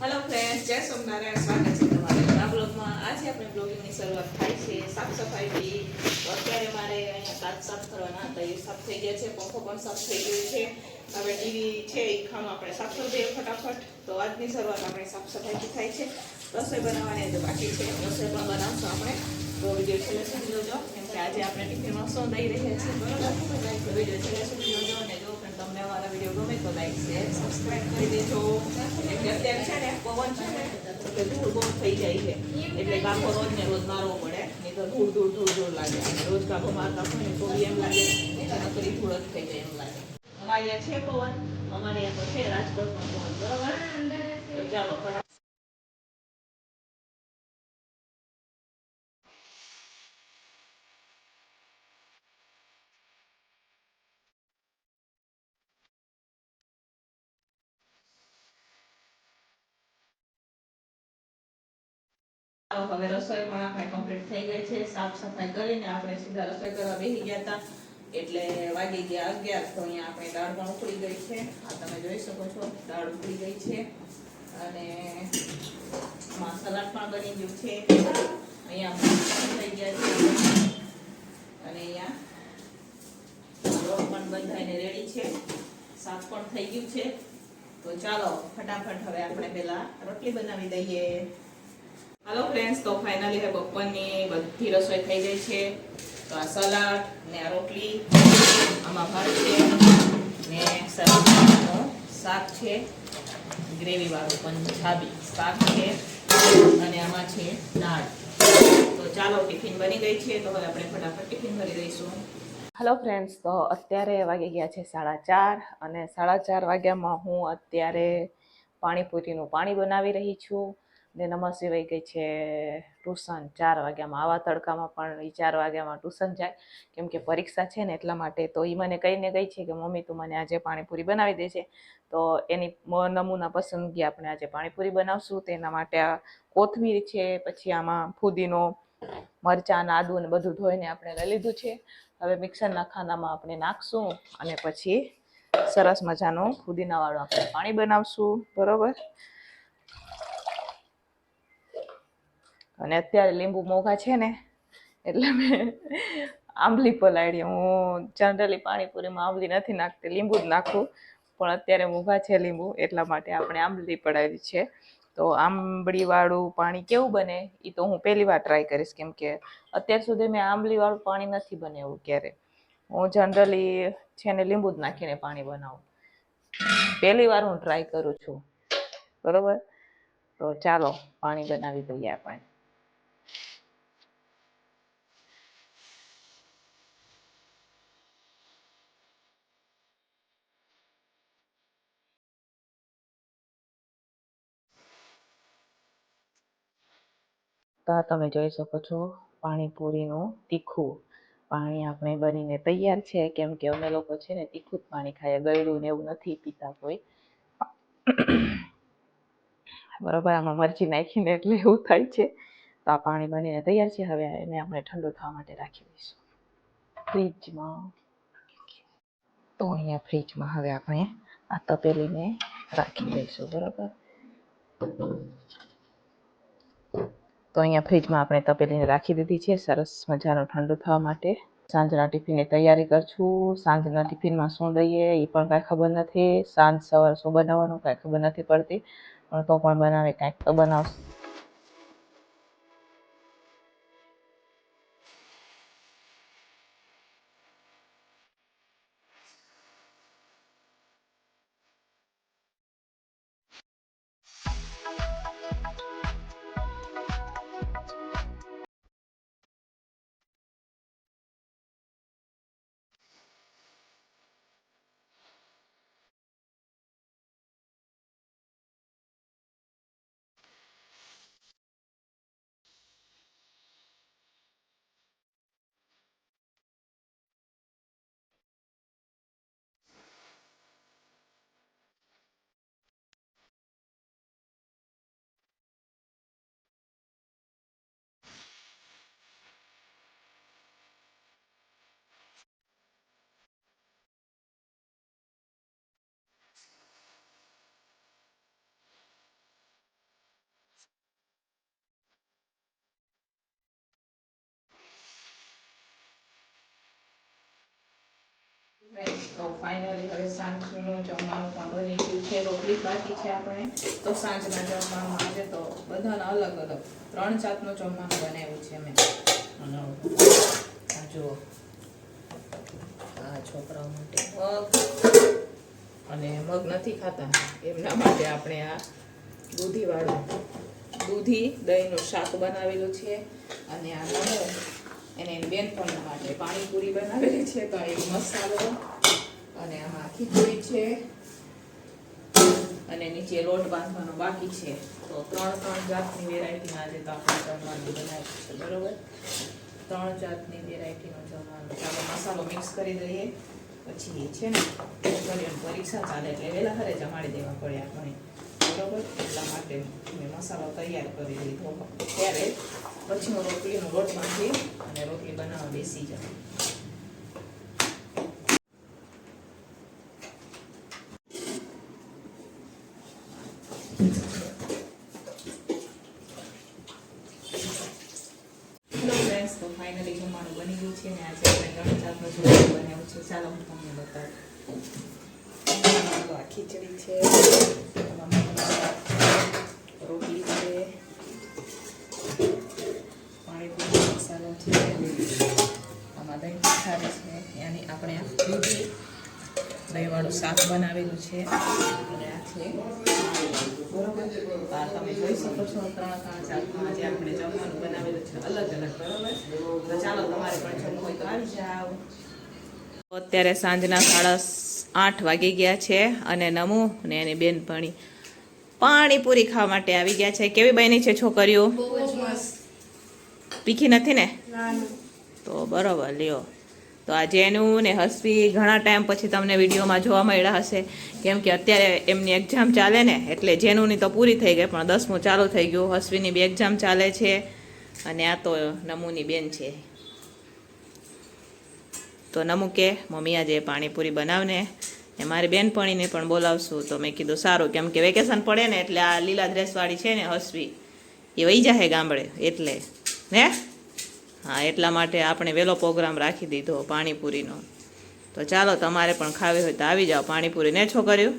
Hello friends જય સોમનારાયણ, સ્વાગત છે તમારે. આ બ્લોગમાં આજે આપણે બ્લોગિંગની શરૂઆત થાય છે. સાફ સફાઈથી અત્યારે મારે અહીંયા કાચ સાફ કરવાના હતા, એ સાફ થઈ ગયા છે, પંખો પણ સાફ થઈ ગયો છે. હવે ટીવી છે, એ ખાનું આપણે સાફ કરી દઈએ ફટાફટ. તો આજની શરૂઆત આપણે સાફ સફાઈથી થાય છે. રસોઈ બનાવવાની તો બાકી છે. રસોઈ પણ બનાવશું આપણે. તો વીડિયો છેલ્લે સુધી જોજો. કેમ કે આજે આપણે ટિફિનમાં શું દઈ રહ્યા છીએ. બરોબર? વીડિયો છેલ્લે સુધી જોજો અને તમને અમારા વીડિયો ગમે તો લાઈક શેર સબસ્ક્રાઈબ કરી દેજો. અત્યારે છે ને પવન છે ને એટલે ધૂળ બહુ થઈ જાય છે. એટલે કાંકો રોજ ને રોજ મારવો પડે, નહીં તો ધૂળ ધૂળ ધૂળ ધૂળ લાગે. રોજ કાંકો મારતા હોય ને તો એમ લાગે નકરી ધૂળ જ થઈ જાય એમ લાગે. અમારે અહીંયા છે પવન, અમારે અહીંયા તો છે રાજકોટમાં પવન, બરોબર? ચાલો હવે રસોઈ પણ આપણે કમ્પ્લીટ થઈ ગઈ છે, સાફ સફાઈ કરીને આપણે સીધા રસોઈ કરવા બેસી ગયા હતા. એટલે વાગી ગયા અગિયાર, તો અહીંયા આપણે દાળ પણ ઉકળી ગઈ છે. આ તમે જોઈ શકો છો, દાળ ઉકળી ગઈ છે. અને સલાડ પણ બની ગયું છે. અહીંયા થઈ ગયા છે. અને અહીંયા રોટ પણ બંધાઈને રેડી છે. શાક પણ થઈ ગયું છે. તો ચાલો, ફટાફટ હવે આપણે પહેલા રોટલી બનાવી દઈએ. હાલો ફ્રેન્ડ્સ તો ફાઇનલી હવે બપોરની બધી રસોઈ થઈ ગઈ છે. તો આ સલાડ ને આ રોટલી, આમાં ભાત છે ને સરસનું શાક છે. ગ્રેવી વાળું પંજાબી શાક છે અને આમાં છે દાળ. તો ચાલો ટિફિન બની ગઈ છે, તો હવે આપણે ફટાફટ ટિફિન ભરી દઈશું. હેલો ફ્રેન્ડ્સ તો અત્યારે વાગી ગયા છે સાડા ચાર અને સાડા ચાર વાગ્યામાં હું અત્યારે પાણીપુરીનું પાણી બનાવી રહી છું. ને નમસ્તે સિવાય ગઈ છે ટ્યુશન ચાર વાગ્યામાં. આવા તડકામાં પણ એ ચાર વાગ્યામાં ટ્યુશન જાય. કેમ કે પરીક્ષા છે ને એટલા માટે તો એ મને કહીને ગઈ છે કે મમ્મી તું મને આજે પાણીપુરી બનાવી દે છે તો એની નમૂના પસંદગી આપણે આજે પાણીપુરી બનાવશું. તેના માટે આ કોથમીર છે, પછી આમાં ફુદીનો, મરચાં, આદુ ને બધું ધોઈને આપણે લઈ લીધું છે. હવે મિક્સરના ખાનામાં આપણે નાખશું અને પછી સરસ મજાનું ફુદીનાવાળું આપણે પાણી બનાવશું. બરોબર? અને અત્યારે લીંબુ મોંઘા છે ને, એટલે મેં આંબલી પલાળી. હું જનરલી પાણીપુરીમાં આંબલી નથી નાખતી, લીંબુ જ નાખું. પણ અત્યારે મોંઘા છે લીંબુ, એટલા માટે આપણે આંબલી પડાવી છે. તો આંબળીવાળું પાણી કેવું બને એ તો હું પહેલી વાર ટ્રાય કરીશ. કેમ કે અત્યાર સુધી મેં આંબલીવાળું પાણી નથી બનાવ્યું ક્યારે. હું જનરલી છે ને લીંબુ જ નાખીને પાણી બનાવું. પહેલી વાર હું ટ્રાય કરું છું. બરોબર? તો ચાલો, પાણી બનાવી દઈએ આપણે. તો તમે જોઈ શકો છો પાણીપુરીનું તીખું. પાણી આપણે બનીને તૈયાર છે, કેમ કે અમે લોકો છે ને તીખું જ પાણી ખાઈએ, ગળ્યું ને એવું નથી પીતા કોઈ. બરોબર, આમાં મરચી નાખીને એટલે એવું થાય છે. તો આ પાણી બનીને તૈયાર છે, હવે એને આપણે ઠંડુ થવા માટે રાખી દઈશું. ફ્રીજમાં. તો અહીંયા ફ્રીજમાં હવે આપણે આ તપેલીને રાખી દઈશું, બરોબર? તો અહીંયા ફ્રીજમાં આપણે તપેલીને રાખી દીધી છે. સરસ મજાનું ઠંડુ થવા માટે. સાંજના ટિફિનની તૈયારી કરશું. સાંજના ટિફિનમાં શું દઈએ એ પણ કાંઈ ખબર નથી. સાંજ સવાર શું બનાવવાનું કાંઈ ખબર નથી પડતી. પણ તો પણ બનાવે કાંઈક તો બનાવશું. ફાઇનલી હવે સાંજનું જમવાનું પણ બની ગયું છે. રોટલી બાકી છે આપણે. તો સાંજના જમવાનું આજે તો બધાને અલગ અલગ ત્રણ જાતનું જમવાનું બનાવ્યું છે મેં. જુઓ. આ છોકરાઓ માટે મગ અને મગ નથી ખાતા. એમના માટે આપણે આ દૂધીવાળું દૂધી દહીંનું શાક બનાવેલું છે. અને આ નમો એને બેનપણી માટે પાણીપુરી બનાવેલી છે. તો એ મસાલો અને આમાં ખીચડી છે. અને નીચે લોટ બાંધવાનો બાકી છે. તો ત્રણ ત્રણ જાતની વેરાયટીના આજે તો આપણે જમવાનું બનાવ્યું છે બરોબર? ત્રણ જાતની વેરાયટીનું જમવાનું ચાલો મસાલો મિક્સ કરી દઈએ. પછી છે ને છોકરીઓની પરીક્ષા ચાલે એટલે વહેલા હરે જમાડી દેવા પડે આપણે બરોબર? એટલા માટે મેં મસાલો તૈયાર કરી લીધો. ત્યારે પછી હું રોટલીનો લોટ બાંધી અને રોટલી બનાવવા બેસી જાઉં ફાઇનલી જમવાનું બની ગયું છે ને આજે આપણે ત્રણ ચાલો આ ખીચડી છે રોટલી છે મસાલો છે, આમાં દહીં પથારી છે, યાની આપણે દૂધી દહીંવાળું શાક બનાવેલું છે. અને આ છે. બરોબર તમે જોઈ શકો છો ત્રણ ત્રણ જાતનું આજે આપણે જમવાનું બનાવેલું છે અલગ અલગ બરોબર. તો ચાલો તમારે પણ જમવું હોય તો આવી જાઓ. અત્યારે સાંજના સાડા આઠ વાગી ગયા છે અને નમુ ને એની બેનપણી પાણીપુરી ખાવા માટે આવી ગયા છે. કેવી બની છે છોકરીઓ? પીખી નથી ને? તો બરોબર લ્યો. તો આ જેનું ને હસવી ઘણા ટાઈમ પછી તમને વિડીયોમાં જોવા મળ્યા હશે. કેમ કે અત્યારે એમની એક્ઝામ ચાલે ને, એટલે જેનુંની તો પૂરી થઈ ગઈ, પણ દસમું ચાલુ થઈ ગયું. હસવીની બી એક્ઝામ ચાલે છે અને આ તો નમુની બેન છે. તો નમુ કે, મમ્મી, આજે પાણીપુરી બનાવને. ને મારી બેનપણીને પણ બોલાવશું. તો મેં કીધું, સારું. કેમ કે વેકેશન પડે ને, એટલે આ લીલા ડ્રેસવાળી છે ને હસવી, એ વહી જાહે ગામડે, એટલે. ને? હા, એટલા માટે આપણે વહેલો પ્રોગ્રામ રાખી દીધો, પાણીપુરીનો. તો ચાલો, તમારે પણ ખાવી હોય તો આવી જાઓ. પાણીપુરી ને છોકરીઓ